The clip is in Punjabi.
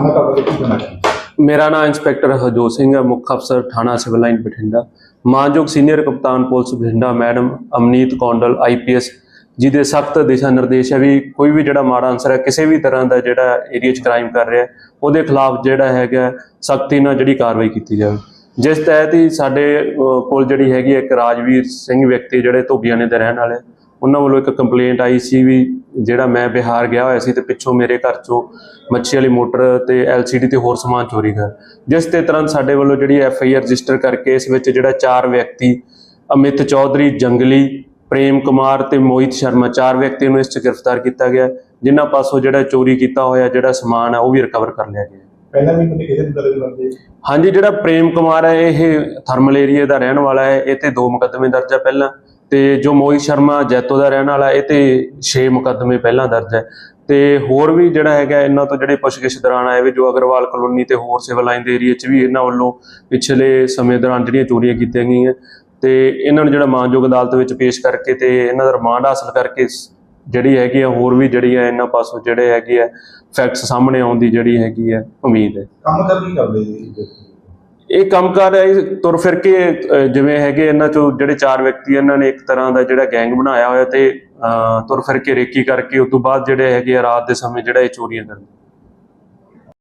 ਨਾਮ ਹੈ ਤੁਹਾਡਾ ਤੇ ਕੀ ਮੇਰਾ ਨਾਮ ਇੰਸਪੈਕਟਰ ਹਰਜੋਤ ਸਿੰਘ ਹੈ ਮੁੱਖ ਅਫਸਰ ਥਾਣਾ ਸਿਵਲ ਲਾਈਨ ਬਠਿੰਡਾ। ਮਾਨਯੋਗ ਸੀਨੀਅਰ ਕਪਤਾਨ police Bathinda madam Amneet Kondal IPS ਜਿਹਦੇ ਸਖਤ ਦਿਸ਼ਾ ਨਿਰਦੇਸ਼ ਹੈ ਵੀ ਕੋਈ ਵੀ ਜਿਹੜਾ ਮਾੜਾ ਅਨਸਰ ਹੈ ਕਿਸੇ ਵੀ ਤਰ੍ਹਾਂ ਦਾ ਜਿਹੜਾ ਏਰੀਆ 'ਚ ਕ੍ਰਾਈਮ ਕਰ ਰਿਹਾ ਉਹਦੇ ਖਿਲਾਫ ਜਿਹੜਾ ਹੈਗਾ ਸਖਤੀ ਨਾਲ ਜਿਹੜੀ ਕਾਰਵਾਈ ਕੀਤੀ ਜਾਵੇ। ਜਿਸ ਤਹਿਤ ਹੀ ਸਾਡੇ ਅਹ, ਕੋਲ ਜਿਹੜੀ ਹੈਗੀ ਇੱਕ ਰਾਜਵੀਰ ਸਿੰਘ ਵਿਅਕਤੀ ਜਿਹੜੇ ਧੋਬੀਆਣੇ ਦੇ ਰਹਿਣ ਵਾਲੇ ਉਹਨਾਂ ਵੱਲੋਂ ਇੱਕ ਕੰਪਲੇਂਟ ਆਈ ਸੀ ਵੀ ਜਿਹੜਾ ਮੈਂ ਬਿਹਾਰ ਗਿਆ ਹੋਇਆ ਸੀ ਤੇ ਪਿੱਛੋਂ ਮੇਰੇ ਘਰ ਚੋਂ ਮੱਛੀ ਵਾਲੀ ਮੋਟਰ ਤੇ ਐਲਸੀਡੀ ਤੇ ਹੋਰ ਸਮਾਨ ਚੋਰੀ ਕਰ। ਜਿਸ ਤੇ ਤੁਰੰਤ ਸਾਡੇ ਵੱਲੋਂ ਜਿਹੜੀ ਐਫ ਆਈ ਆਰ ਰਜਿਸਟਰ ਕਰਕੇ ਇਸ ਵਿੱਚ ਜਿਹੜਾ ਚਾਰ ਵਿਅਕਤੀ ਅਮਿਤ ਚੌਧਰੀ ਜੰਗਲੀ ਪ੍ਰੇਮ ਕੁਮਾਰ ਤੇ ਮੋਹਿਤ ਸ਼ਰਮਾ ਚਾਰ ਵਿਅਕਤੀਆਂ ਨੂੰ ਇਸ 'ਚ ਗ੍ਰਿਫਤਾਰ ਕੀਤਾ ਗਿਆ। ਜਿਨ੍ਹਾਂ ਪਾਸੋਂ ਜਿਹੜਾ ਚੋਰੀ ਕੀਤਾ ਹੋਇਆ ਜਿਹੜਾ ਸਮਾਨ ਹੈ ਉਹ ਵੀ ਰਿਕਵਰ ਕਰ ਲਿਆ ਗਿਆ। ਪਹਿਲਾਂ ਵੀ ਕਦੇ ਨੂੰ ਦਰਜ ਬੰਦੇ ਹਾਂਜੀ ਜਿਹੜਾ ਪ੍ਰੇਮ ਕੁਮਾਰ ਹੈ ਇਹ ਥਰਮਲ ਏਰੀਆ ਦਾ ਰਹਿਣ ਵਾਲਾ ਹੈ। ਇਹ ਤੇ ਦੋ ਮੁਕੱਦਮੇ ਦਰਜ ਹੈ ਪਹਿਲਾਂ। ਤੇ ਜੋ ਮੋਹਿਤ ਸ਼ਰਮਾ ਜੈਤੋ ਦਾ ਰਹਿਣ ਵਾਲਾ, ਇਹ ਤੇ 6 ਮੁਕੱਦਮੇ ਪਹਿਲਾਂ ਦਰਜ ਹੈ। ਤੇ ਹੋਰ ਵੀ ਜਿਹੜਾ ਹੈਗਾ, ਇਹਨਾਂ ਤੋਂ ਜਿਹੜੇ ਪੁੱਛਗਿੱਛ ਦੌਰਾਨ ਆਏ ਵੀ ਜੋ ਅਗਰਵਾਲ ਕਲੋਨੀ ਤੇ ਹੋਰ ਸਿਵਲ ਲਾਈਨ ਦੇ ਏਰੀਆ 'ਚ ਵੀ ਇਹਨਾਂ ਵੱਲੋਂ ਪਿਛਲੇ ਸਮੇਂ ਦੌਰਾਨ ਜਿਹੜੀਆਂ ਚੋਰੀਆਂ ਕੀਤੀਆਂ ਗਈਆਂ। ਤੇ ਇਹਨਾਂ ਨੂੰ ਜਿਹੜਾ ਮਾਨਯੋਗ ਅਦਾਲਤ ਵਿੱਚ ਪੇਸ਼ ਕਰਕੇ ਤੇ ਇਹਨਾਂ ਦਾ ਰਿਮਾਂਡ ਹਾਸਲ ਕਰਕੇ ਜਿਹੜੀ ਹੈਗੀ ਆ, ਹੋਰ ਵੀ ਜਿਹੜੀ ਹੈ ਇਹਨਾਂ ਪਾਸੋਂ ਜਿਹੜੇ ਹੈਗੇ ਆ ਫੈਕਟਸ ਸਾਹਮਣੇ ਆਉਣ ਦੀ ਜਿਹੜੀ ਹੈਗੀ ਆ, ਉਮੀਦ ਹੈ। ਕੰਮ ਕਰ ਕੀ ਕਰਦੇ ਜੀ? ਇਹ ਕੰਮਕਾਰ ਹੈ ਇਹ ਤੁਰ ਫਿਰ ਕੇ ਅਹ, ਜਿਵੇਂ ਹੈਗੇ ਇਹਨਾਂ ਚੋਂ ਜਿਹੜੇ ਚਾਰ ਵਿਅਕਤੀ ਇਹਨਾਂ ਨੇ ਇੱਕ ਤਰ੍ਹਾਂ ਦਾ ਜਿਹੜਾ ਗੈਂਗ ਬਣਾਇਆ ਹੋਇਆ ਤੇ ਅਹ, ਤੁਰ ਫਿਰ ਕੇ ਰੇਕੀ ਕਰਕੇ ਉਸ ਤੋਂ ਬਾਅਦ ਜਿਹੜੇ ਹੈਗੇ ਆ ਰਾਤ ਦੇ ਸਮੇਂ ਜਿਹੜਾ ਇਹ ਚੋਰੀਆਂ ਕਰਦੇ।